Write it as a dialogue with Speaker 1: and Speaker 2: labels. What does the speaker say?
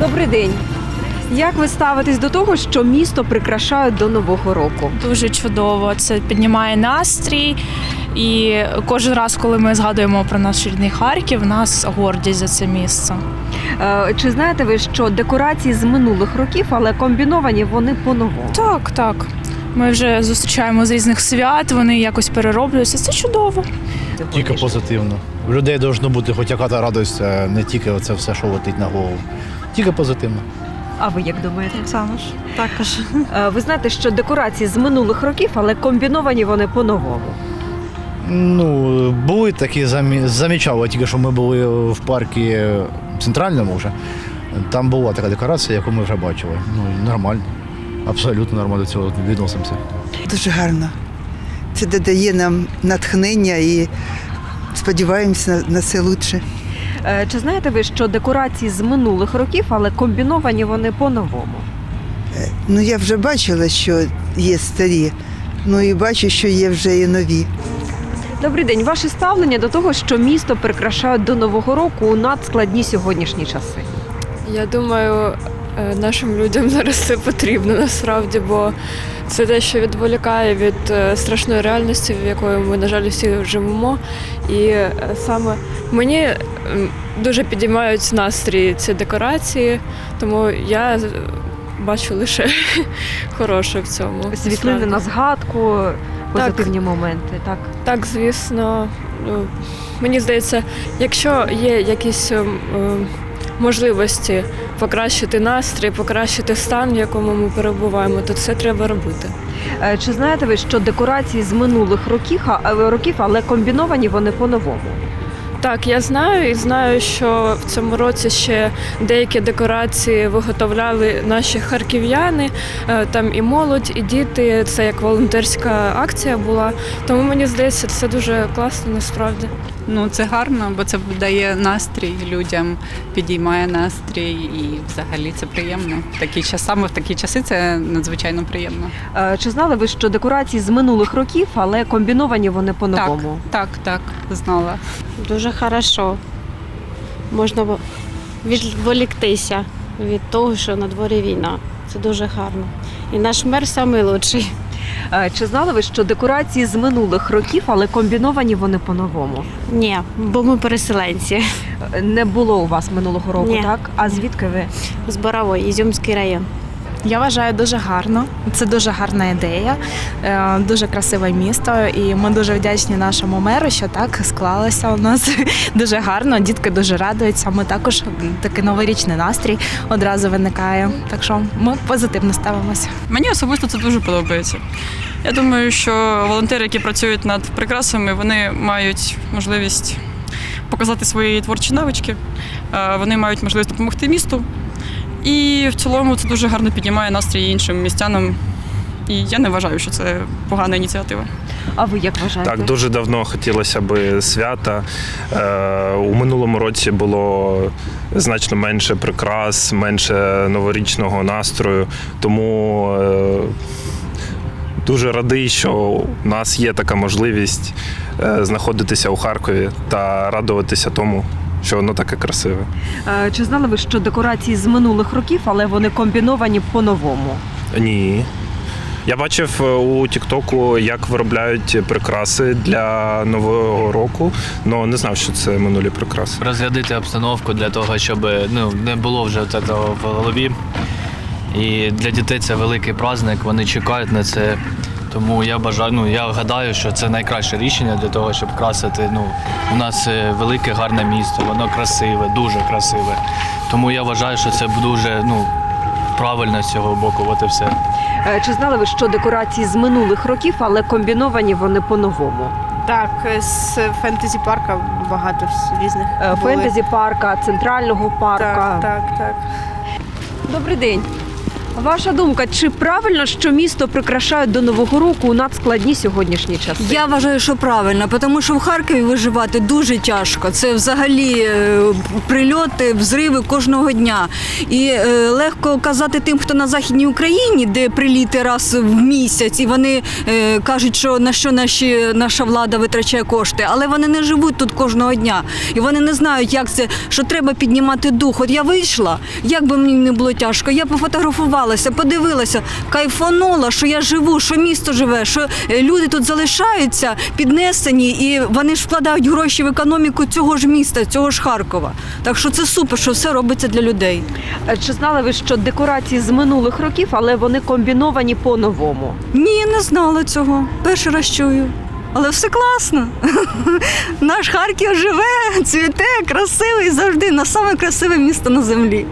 Speaker 1: Добрий день. Як ви ставитесь до того, що місто прикрашають до нового року?
Speaker 2: Дуже чудово. Це піднімає настрій. І кожен раз, коли ми згадуємо про наш рідний Харків, в нас гордість за це місце.
Speaker 1: Е, Чи знаєте ви, що декорації з минулих років, але комбіновані вони по-новому?
Speaker 2: Так, так. Ми вже зустрічаємо з різних свят, вони якось перероблюються. Це чудово.
Speaker 3: Тільки позитивно. У людей повинна бути хоч яка та радість, не тільки оце все, що летить на голову. Тільки позитивно.
Speaker 1: А ви як думаєте?
Speaker 4: Саме ж також.
Speaker 1: Е, Ви знаєте, що декорації з минулих років, але комбіновані вони по-новому.
Speaker 3: Ну, були такі замічали, тільки що ми були в парку центральному вже. Там була така декорація, яку ми вже бачили. Ну, нормально. Абсолютно нормально до цього відносимося.
Speaker 5: Дуже гарно. Це додає нам натхнення і сподіваємося на, на все лучше.
Speaker 1: Е, Чи знаєте ви, що декорації з минулих років, але комбіновані вони по-новому?
Speaker 5: Ну я вже бачила, що є старі, ну і бачу, що є вже і нові.
Speaker 1: Добрий день. Ваше ставлення до того, що місто прикрашають до нового року у надскладні сьогоднішні часи?
Speaker 6: Я думаю, е, нашим людям зараз це потрібно насправді, бо це те, що відволікає від е, страшної реальності, в якої ми, на жаль, всі живемо. І е, саме мені дуже підіймають настрій ці декорації, тому я бачу лише хороше в цьому.
Speaker 1: Світлини на згадку, позитивні моменти, так?
Speaker 6: Так, звісно. Ну, Мені здається, якщо є якісь ем, ем, можливості покращити настрій, покращити стан, в якому ми перебуваємо, то це треба робити.
Speaker 1: Е, Чи знаєте ви, що декорації з минулих років, е, років, але комбіновані вони по-новому?
Speaker 6: Так, я знаю і знаю, що в цьому році ще деякі декорації виготовляли наші харків'яни, е, там і молодь, і діти. Це як волонтерська акція була. Тому мені здається, це дуже класно насправді.
Speaker 7: Ну, це гарно, бо це дає настрій людям, підіймає настрій і взагалі це приємно. В такі час, саме в такі часи це надзвичайно приємно.
Speaker 1: Е, Чи знали ви, що декорації з минулих років, але комбіновані вони по-новому?
Speaker 7: Так, так, знала.
Speaker 4: Дуже хорошо. Можна відволіктися від того, що на дворі війна. Це дуже гарно. І наш мер найкращий.
Speaker 1: Е, Чи знали ви, що декорації з минулих років, але комбіновані вони по-новому?
Speaker 4: Ні, бо ми переселенці
Speaker 1: Е, Не було у вас минулого року,
Speaker 4: Ні.
Speaker 1: так? А звідки ви?
Speaker 4: з Борової, Ізюмський район.
Speaker 2: Я вважаю дуже гарно. Це дуже гарна ідея, е, дуже красиве місто, і ми дуже вдячні нашому меру, що так склалося у нас дуже гарно. Дітки дуже радуються. Ми також такий новорічний настрій одразу виникає. Так що ми позитивно ставимося.
Speaker 8: Мені особисто це дуже подобається. Я думаю, що волонтери, які працюють над прикрасами, вони мають можливість показати свої творчі навички, е, вони мають можливість допомогти місту. І в цілому це дуже гарно піднімає настрій іншим містянам. І я не вважаю, що це погана ініціатива.
Speaker 1: А ви як вважаєте?
Speaker 9: Так, дуже давно хотілося б свята. Е, у минулому році було значно менше прикрас, менше новорічного настрою. Тому е, дуже радий, що у нас є така можливість е, знаходитися у Харкові та радуватися тому, що воно таке красиве.
Speaker 1: Е, Чи знали ви, що декорації з минулих років, але вони комбіновані по-новому?
Speaker 9: Ні. Я бачив е, у Тіктоку, як виробляють прикраси для нового року, але не знав, що це минулі прикраси.
Speaker 10: розрядити обстановку для того, щоб ну, не було вже цього в голові. І для дітей це великий праздник, вони чекають на це. Тому я бажаю, ну я гадаю, що це найкраще рішення для того, щоб красити. Ну, у нас е, велике гарне місто, воно красиве, дуже красиве. Тому я вважаю, що це дуже ну, правильно з цього боку. От і все.
Speaker 1: Е, Чи знали ви, що декорації з минулих років, але комбіновані вони по-новому?
Speaker 11: Так, з фентезі парка багато різних.
Speaker 1: Е. Фентезі парка, центрального парка.
Speaker 11: Так, так, так.
Speaker 1: Добрий день. Ваша думка, чи правильно, що місто прикрашають до нового року у надскладні сьогоднішні часи?
Speaker 12: Я вважаю, що правильно, тому що в Харкові виживати дуже тяжко. Це взагалі е, прильоти, взриви кожного дня. І е, легко казати тим, хто на західній Україні, де приліти раз в місяць, і вони е, кажуть, що на що наші наша влада витрачає кошти, але вони не живуть тут кожного дня. І вони не знають, як це, що треба піднімати дух. От я вийшла, як би мені не було тяжко, я пофотографувалася, подивилася, кайфанула, що я живу, що місто живе, що е, люди тут залишаються піднесені, і вони ж вкладають гроші в економіку цього ж міста, цього ж Харкова. Так що це супер, що все робиться для людей.
Speaker 1: Е, Чи знали ви, що декорації з минулих років, але вони комбіновані по-новому?
Speaker 12: Ні, не знала цього. Перший раз чую. Але все класно. Наш Харків живе, цвіте, красивий завжди, на саме красиве місто на землі.